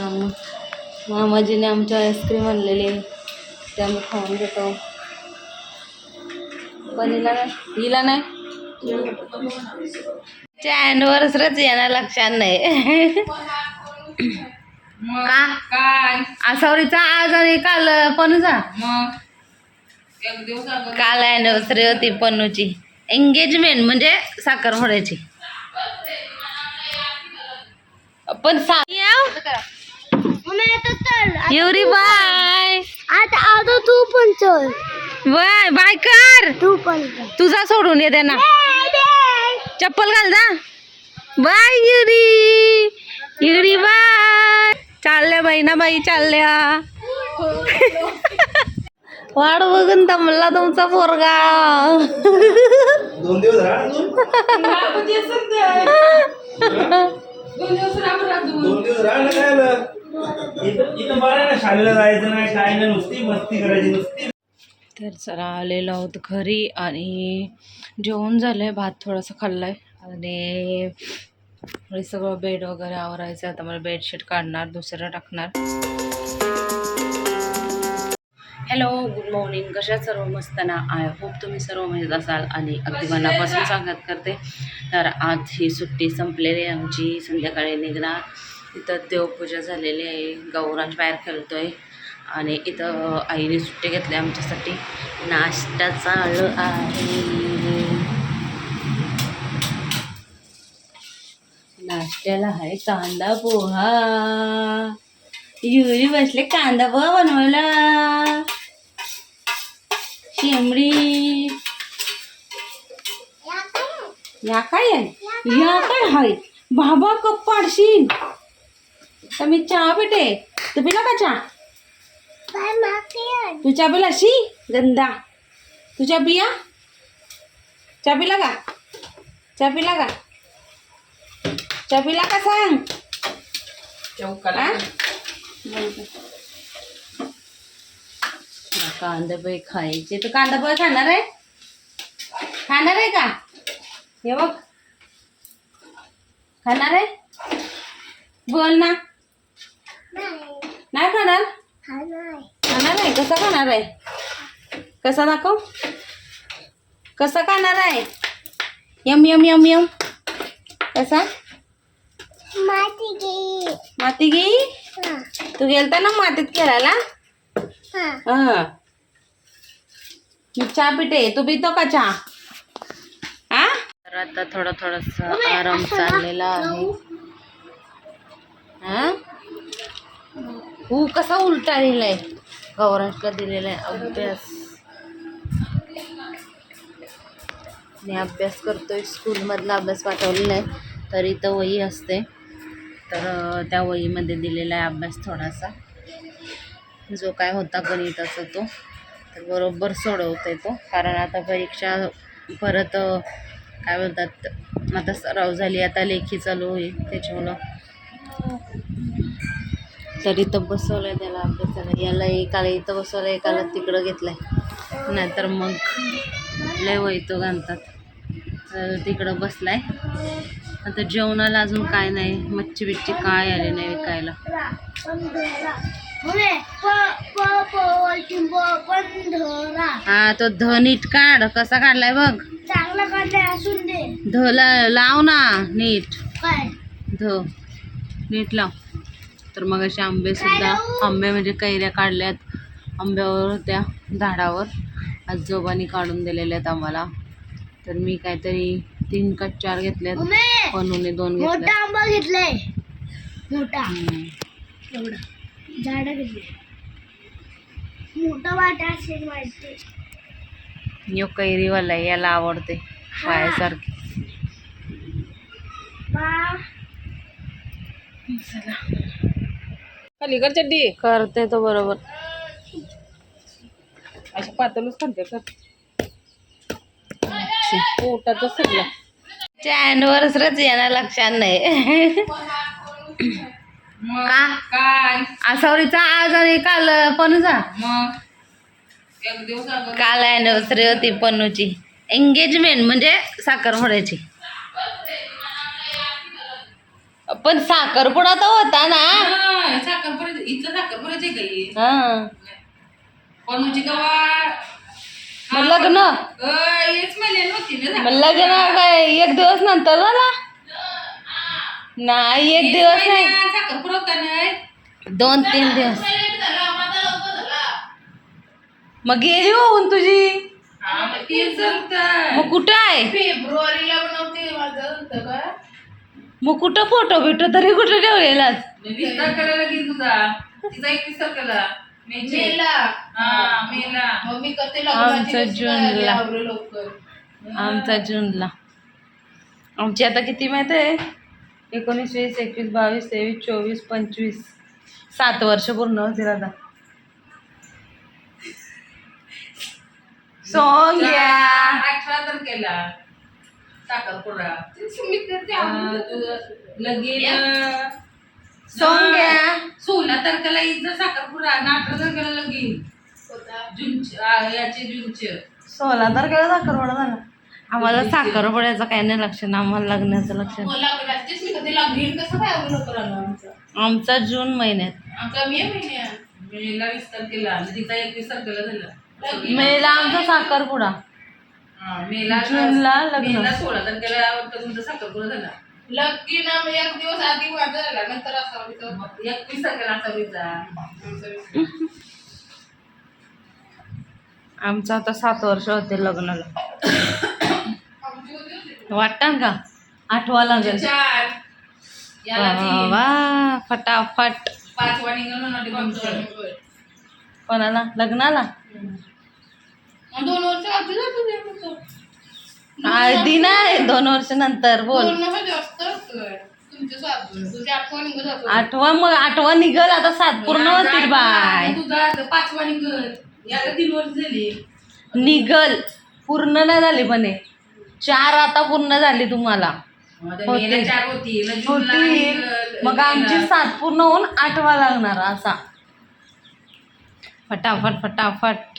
मग मामाजीने आमच्या आईस्क्रीम आणलेली. ते आम्ही खाऊन घेतो. पण हिला नाही. हिला नाही? अॅनिव्हर्सरीच येणार लक्षात नाही. का? काय? आसावरीचा आज आणि काल पणूचा मग? एक दिवस अगोदर. काल अॅनिव्हर्सरी होती पन्नूची एंगेजमेंट म्हणजे साखरपुड्याची पण सा एवढी बाय आता आता तू पण चल. बाय बाय कर. तू पण चल. तुझा सोडून येते ना चप्पल घाल जा. बाय युरी युरी बाय. चालल्या बाई ना बाई चालल्या. वाढ बघून दमला तुमचा पोरगा. दोन दिवस राहा दोन दिवस इथं बरं ना शाळेला जायचं नाही काय नाही नुसती मस्ती करायची नुसती तर चला आलेलो आहोत घरी आणि जेवण झालं आहे भात थोडंसं खाल्लं आहे आणि हे सगळं बेड वगैरे आवरायचं आता मला बेडशीट काढणार दुसरं टाकणार. हॅलो गुड मॉर्निंग कशा सर्व? मस्त ना? आय होप तुम्ही सर्व मजेत असाल आणि अगदी मनापासून स्वागत करते. तर आज ही सुट्टी संपलेली आमची. संध्याकाळी निघणार. इथं देवपूजा झालेली आहे. गौरांश बाहेर खेळतोय. आणि इथं आईने सुट्टी घेतली आमच्यासाठी. नाश्ता चालू आहे. नाश्त्याला आहे कांदा पोहा. युरी बसले कांदा पोहा बनवायला. शेंबडी. या काय आहे? या काय हाय बाबा कप पाडशील मी चहा पिते. तू पिला का चहा? तू चहा पिला? शी गंदा. तू चहा पिया? चहा पिला का? चहा पिला का? चहा पिला का सांग? चौकाला? कांदा पोहे खायचे. तर कांदा पोहे खाणार आहे? खाणार आहे का? हे बघ. खाणार आहे? बोल ना. नाही खाणार? खाणार आहे कसा खाणार आहे? कसा दाखव. कसा खाणार आहे? Yum yum yum yum. कसा? माती घे. माती घे हा तू गेलता ना मातीत खेळायला? हा. हा. चहा पिते. तू पितो का चहा? हा तर आता थोडा थोडासा आराम चाललेला आहे. हा? हू कसा उलटा लिहिलाय? गौरांशला दिलेला आहे अभ्यास. मी अभ्यास करतोय स्कूलमधला अभ्यास पाठवलेला आहे. तर इथं वही असते. तर त्या वहीमध्ये दिलेला आहे अभ्यास थोडासा. जो काय होता गणिताचा तो. तर बरोबर सोडवते तो. कारण आता परीक्षा परत काय बोलतात आता सराव झाली आता लेखी चालू होईल. त्याच्यामुळं तर इथं बसवलं आहे त्याला अभ्यासाला. याला एकाला इथं बसवलं एकाला तिकडं घेतलं आहे नाहीतर मग लय वैतो घालतात तर तिकडं बसलाय. आता जेवणाला अजून काय नाही. मच्छी बिच्छी काय आले नाही विकायला. हा तो ध नीट काढ कसा काढलाय बघ. ध लाव ना नीट. काय? ध नीट लाव. तर मग असे आंबे सुद्धा आंबे म्हणजे कैऱ्या काढल्यात. आंब्यावर होत्या झाडावर. आजोबांनी काढून दिलेल्या आहेत आम्हाला. तर मी काहीतरी तीन का चार घेतल्यात पनूने दोन मोठा आंबा घेतलाय. मोठा. हम्म. एवढा. झाड घेतले. मोठा वाटा असेल वाटते. यो कैरीवाला आहे, याला आवडते पायासारखी. बा खाली कर चड्डी? करते तो बरोबर. अशी पातळच खाते कर पोटाचं सगळं. अॅनिव्हर्सरीच येणार लक्षात नाही. मग का? काय? आसावरीचा आज आणि काल पणूचा मग? एक दिवस अगोदर. काल अॅनिव्हर्सरी होती पन्नूची एंगेजमेंट म्हणजे साखरपुड्याची पण साखरपुडा तर होता ना. हा. मग लग्न? हेच महिने नव्हती ना मग लग्न काय एक दिवस नंतर झाला? नाही एक दिवस नाही. साखर पुरवता नाही दोन तीन दिवस. मग गेली होऊन तुझी. हा, मग कुठं आहे? फेब्रुवारीला बनवते माझं होतं का? मग कुठं फोटो बिटो तरी कुठं ठेवलेलाच वीस तारखेला लगीन तुझा. तिचा एकवीस तारखेला मेला. हा मेला. मग मी करते आमचं जूनला. लवकर. आमचा जूनला. आमची आता किती माहिती आहे? एकोणीस वीस एकवीस बावीस तेवीस चोवीस पंचवीस. सात वर्ष पूर्ण होतील आता. सोंग्या अठरा तारखेला साखरपुडा लगीन सोंग्या सोळा तारखेला हिचं साखरपुडा आणि अठरा तारखेला लगीन. जून याचे जूनचे. सोळा तारखेला साखरपुडा झाला. आम्हाला साखरपुड्याचं काही नाही लक्ष नाही आम्हाला लग्नाचं लक्ष. नाही. मला रात्रीच मी कधी लगीन कसं काय अवघड करा आमचं? आमचा जून महिन्यात. आमचा मे महिन्यात. मेला वीस तारखेला आणि तिचा एकवीस तारखेला झाला. मेला आमचा साखरपुडा. हा, मेला जूनला लग्न. मेला सोळा तारखेला वाटतं तुमचा साखरपुडा झाला. लगीन आम्ही एक दिवस आधी झाला नंतर एकवीस तारखेला असावीचा आमचं आता सात वर्ष होते लग्नाला. वाटतं का? आठवा लागेल. चार. याला वा, फटाफट. कोणाला? लग्नाला? दोन वर्ष. आधी नाही दोन वर्ष नंतर बोल. जास्त तुझी आठवण निघत असेल. आठवा मग आठवा निघल आता सात पूर्ण होतील बाय. तुझा आता पाचवा निघत याला तीन वर्ष झाली. निघल. पूर्ण नाही झाली म्हणे. चार आता पूर्ण झाली तुम्हाला. आता होतील. मेला चार होती न जूनला होतील. निघल, मग आमची. सात पूर्ण होऊन आठवा लागणार असा. फटाफट फटाफट.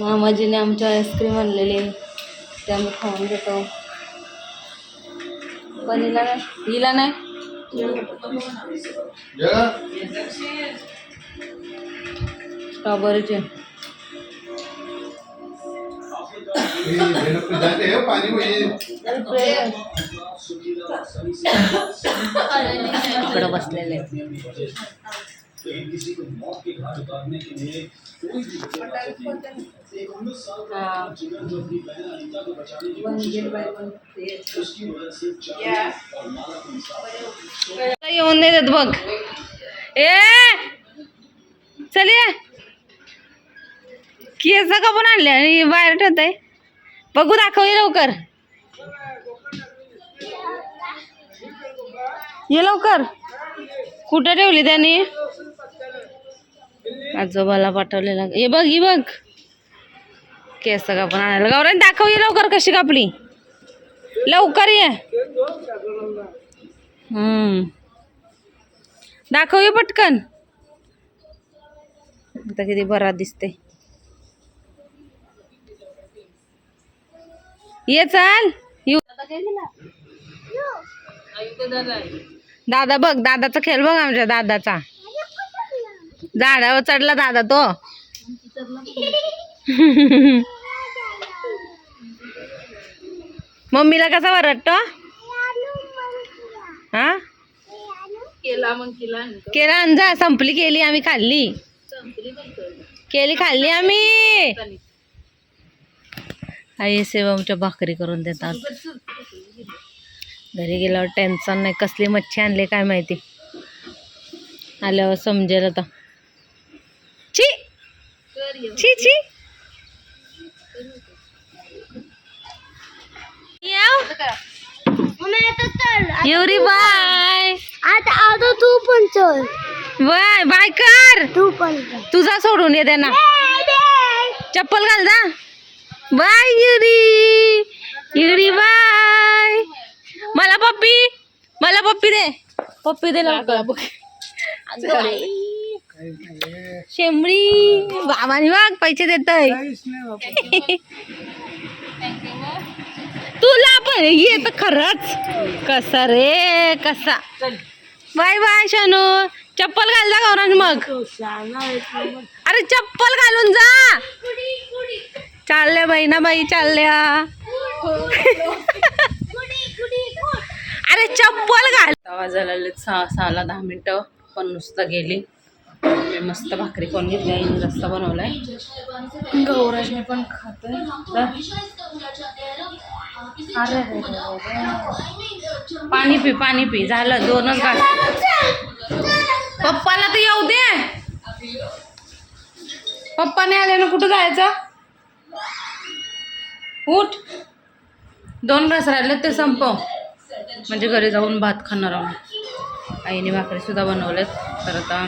मामाजीने आमच्या आईस्क्रीम आणलेली ते आम्ही खाऊन घेतो. पण हिला नाही. हिला नाही. स्ट्रॉबेरीचे. जाते हो। पानी होईल इकडं बसलेले आहेत. हा. आता येऊन नाही देत बघ ए! चल ये केस का पण आणले आणि बाहेर ठेवत आहे बघू दाखव ये लवकर। ये लवकर। कुठं ठेवली त्याने? आजोबाला पाठवलेला. हे बघ ही बघ. केस कापून आणायला. गौराई दाखव ये लवकर कशी कापली. लवकर ये. हम्म. दाखव ये पटकन. आता किती बरा दिसते. ये चाल. येऊ दादा बघ दादाचा खेळ बघ आमच्या दादाचा. झाडावर चढला दादा तो. मम्मीला कसा वरटतो हा? केला मग केला केला अंजा संपली केली आम्ही खाल्ली. केली खाल्ली आम्ही. आई सेवाच्या भाकरी करून देतात. घरी गेल्यावर टेन्शन नाही कसली मच्छी आणली काय माहिती. आल्यावर समजेल आता. छी छी. एवरी बाय आता आता तू पण चल बाय बाय कर तू पण तुझा सोडून ये त्यांना चप्पल घाल जा बाय युरी युरी बाय मला पप्पी. मला पप्पी दे. पप्पी दे लवकर. शेंबडी. बाबानी वाघ पैसे देत तुला पण ये तर खरंच. कसा रे कसा. Bye bye Shanu. चप्पल घाल जा गौरांश मग. अरे चप्पल घालून जा. चालल्या बाई ना बाई चालल्या. अरे चप्पल घाल. सहा सहाला दहा मिनिटं. पण नुसतं गेली. मी मस्त भाकरी कोण घेतली आईने रस्ता बनवलाय. गौराजने पण खातोय. अरे. पाणी पी पाणी पी. झालं दोनच घाल पप्पाला तर येऊ दे. पप्पाने आले ना कुठं जायचं? उठ. दोन घास राहिले ते संपव. म्हणजे घरी जाऊन भात खाणार आहोत. आईने भाकरी सुद्धा बनवल्यात. तर आता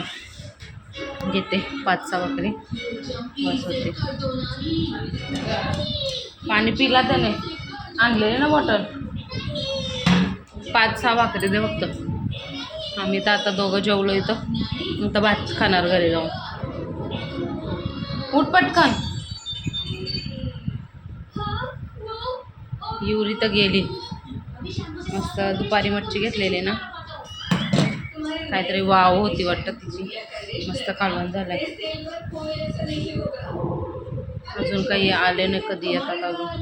घेते पाच सहा भाकरी. बस होते. पाणी पिला त्याने. आणलेले ना बॉटल? पाच सहा भाकरी दे फक्त. आम्ही तर आता दोघं जेवलो इथं. नंतर भात खाणार घरी जाऊन. उठ पटकन. युरी तर गेली. मस्त दुपारी मच्छी घेतलेली ना. काहीतरी वाव होती वाटतं तिची. मस्त कालवण झालंय. अजून काही आले नाही कधी येतात अजून.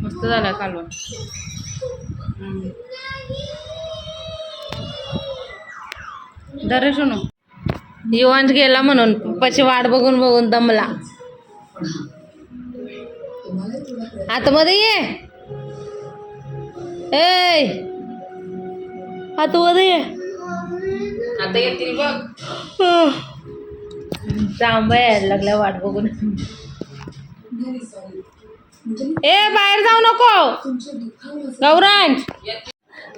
मस्त झालंय कालवण. दरे शोनू युवांश गेला म्हणून पप्पाची वाट बघून बघून दमला. आतमध्ये ये. ए! आतमध्ये ये. आता येतील बघ. जांभा यायला लागल्या वाट बघून. ए बाहेर जाऊ नको. गौरांश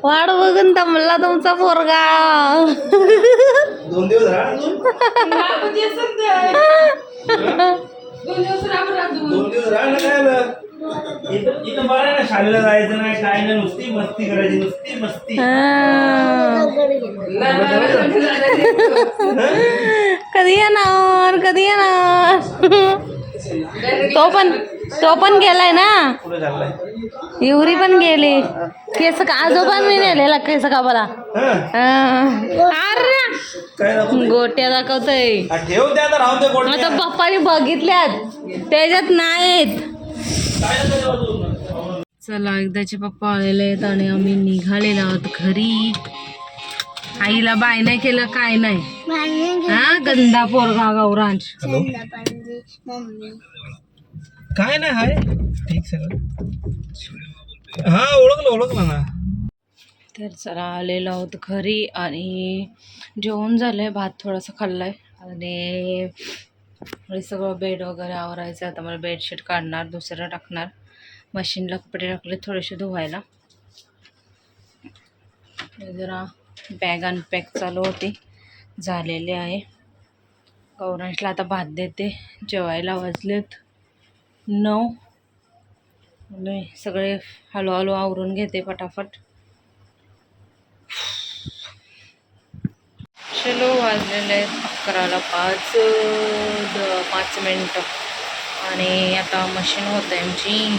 वाट बघून दमला तुमचा पोरगा. दोन दिवस इथं बरं ना शाळेला जायचं नाही काय नाही नुसती मस्ती करायची नुसती मस्ती. कधी येणार कधी येणार? तो पण तो पण गेलाय ना? कुठे चाललाय. युरी पण गेली. केस का आजोबा मी नेलेला केस का मला हं? अरे काय? गोट्या दाखवतय. हा, ठेव त्या आता राहून दे कोण आता पप्पानी बघितल्यात. त्याच्यात नाहीत. चला एकदाचे पप्पा आलेले आहेत आणि आम्ही निघालेलो आहोत घरी. आईला बाय नाही केलं काय नाही. हा गंदा पोरगा गौरांश. काय नाही हाय. ठीक सगळं. हा ओळखलं ओळखलं ना. तर चला आलेलो आहोत घरी आणि जेवण झालंय भात थोडासा खाल्लाय. आणि हे सगळं बेड वगैरे आवरायचं. आता मला बेडशीट काढणार दुसरं टाकणार. मशीनला कपडे टाकले थोडेसे धुवायला. जरा बॅग अनपॅक चालू होती. झालेले आहे. गौरांशला आता भात देते. जेवायला वाजलेत नऊ. सगळे हळूहळू आवरून घेते फटाफट चलो वाजलेले आहेत. करायला पाच द पाच मिनटं. आणि आता मशीन होत आहे आमची.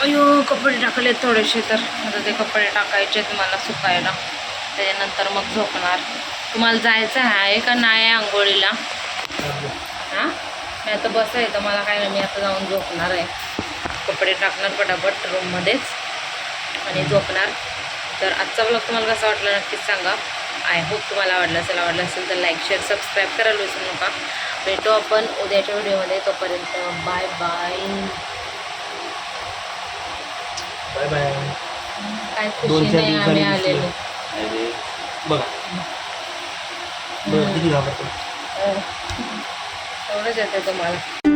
अयो कपडे टाकले थोडेसे तर. आता ते कपडे टाकायचे आहेत मला सुकायला. त्याच्यानंतर मग झोपणार. तुम्हाला जायचं आहे का नाही आंघोळीला? हां? मी आता बसायचं मला काय नाही मी आता जाऊन झोपणार आहे. कपडे टाकणार पटापट रूममध्येच आणि झोपणार. तर आजचा ब्लॉग तुम्हाला कसा वाटला नक्कीच सांगा. आय होप तुम्हाला आवडला असेल आवडला असेल तर लाईक शेअर सबस्क्राईब करायला विसरू नका. भेटू आपण उद्याच्या व्हिडिओमध्ये. तोपर्यंत बाय बाय बाय बाय काय आम्ही आलेलो. बघा. बरं किती घाबरतो. तेवढंच येतं तुम्हाला.